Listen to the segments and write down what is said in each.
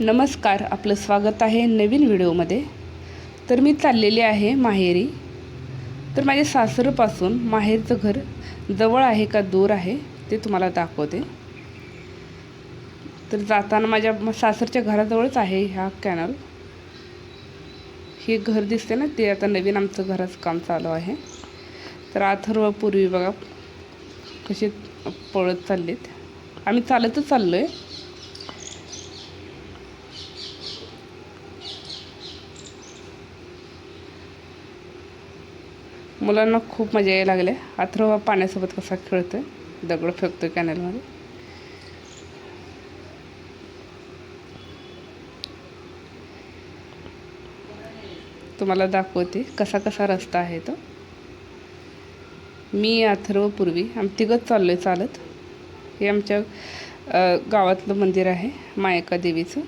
नमस्कार आपलं स्वागत आहे नवीन व्हिडिओमध्ये. तर मी चाललेली आहे माहेरी. तर माझ्या सासरपासून माहेरचं घर जवळ आहे का दूर आहे ते तुम्हाला दाखवते. तर जाताना माझ्या सासरच्या घराजवळच आहे ह्या कॅनल हे घर दिसते ना ते आता नवीन आमचं घराचं काम चालू आहे. तर अथर्व पूर्वी बघा कसे पळत चाललेत. आम्ही चालतच चाललो आहे मुलांना खूप मजा यायला लागल्या अथर्व पाण्यासोबत कसा खेळतोय दगड आहे कॅनलमध्ये. तुम्हाला दाखवते कसा कसा रस्ता आहे तो. मी अथर्व पूर्वी आम्ही तिघंच चाललो आहे चालत. हे आमच्या गावातलं मंदिर आहे मायका देवीचं.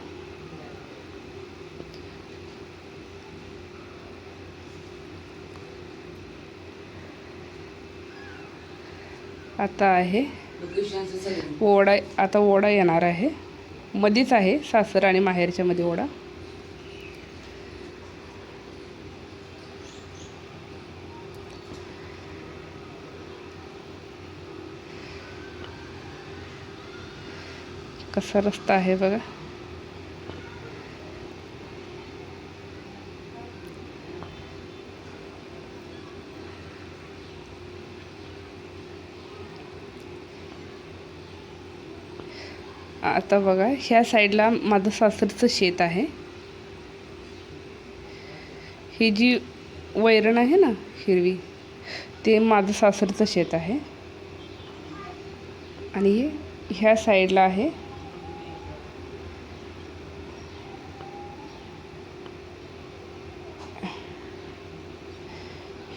आता आहे. ओढा आता ओढा येणार आहे. मधीच आहे सासर आणि माहेरच्या मध्ये ओढा. कसा रस्ता आहे बघा. आता बघा ह्या साईडला माझं सासरचं शेत आहे. ही जी वैरण आहे ना हिरवी ते माझं सासरचं शेत आहे. आणि हे ह्या साईडला आहे.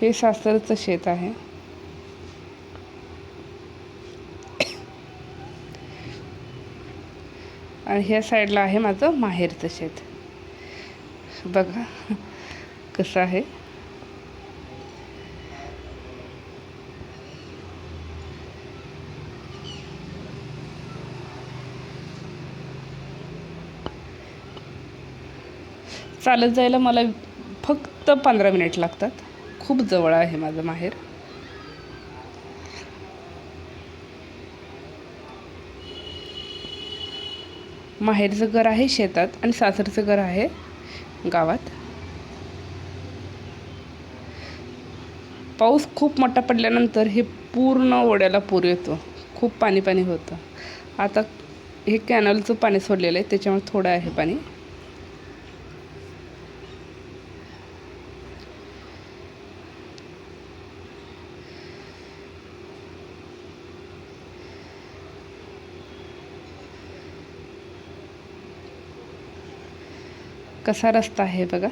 हे सासरचं शेत आहे. आणि ह्या साईडला आहे माझं माहेरचं शेत. बघा कसं आहे. चालत जायला मला फक्त पंधरा मिनिट लागतात. खूप जवळ आहे माझं माहेर. माहेरचं घर आहे शेतात आणि सासरचं घर आहे गावात. पाऊस खूप मोठा पडल्यानंतर हे पूर्ण ओढ्याला पूर येतो. खूप पाणी पाणी होतं. आता हे कॅनलचं पाणी सोडलेलं आहे त्याच्यामुळे थोडं आहे पाणी. कसा रस्ता आहे बघा?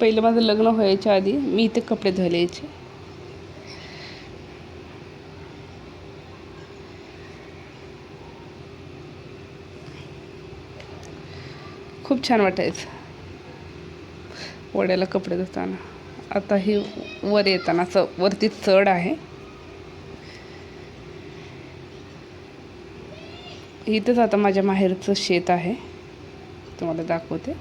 पहिलं माझं लग्न व्हायच्या आधी मी इथे कपडे धुवायला यायचे खूप छान वाटायचं. वड्याला कपडे धुताना. आता ही वर येताना असं वरती चढ आहे. इथंच आता माझ्या माहेरचं शेत आहे. तुम्हाला दाखवते.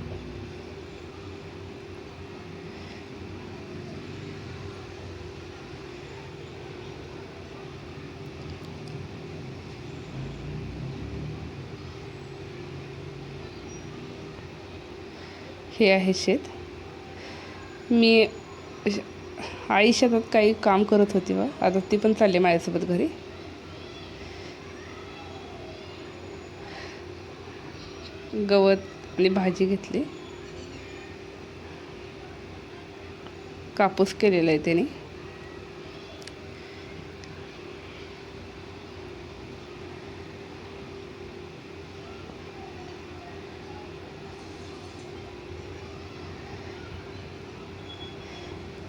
हे आहे शेत. मी आई शेतात काही काम करत होती बा. आता ती पण चालली माझ्यासोबत घरी. गवत आणि भाजी घेतली. कापूस केलेला आहे त्याने.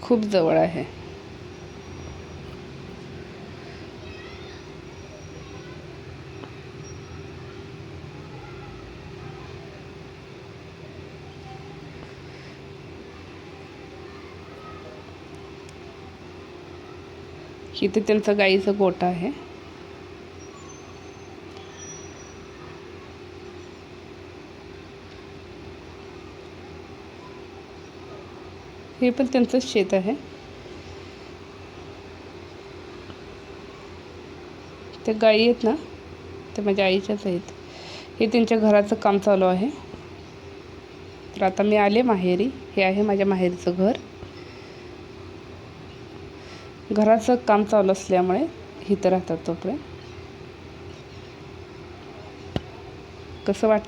खूप जवळ आहे. इथे त्यांचं गाईचं गोठा आहे. हे पण त्यांचं शेत आहे. ते गाई आहेत ना ते माझ्या आईच्याच आहेत. हे त्यांच्या घराचं काम चालू आहे. तर आता मी आले माहेरी. हे आहे माझ्या माहेरीचं घर. घराचं काम चालू असल्यामुळे इथं राहतात तोपर्यंत. कसं वाटलं?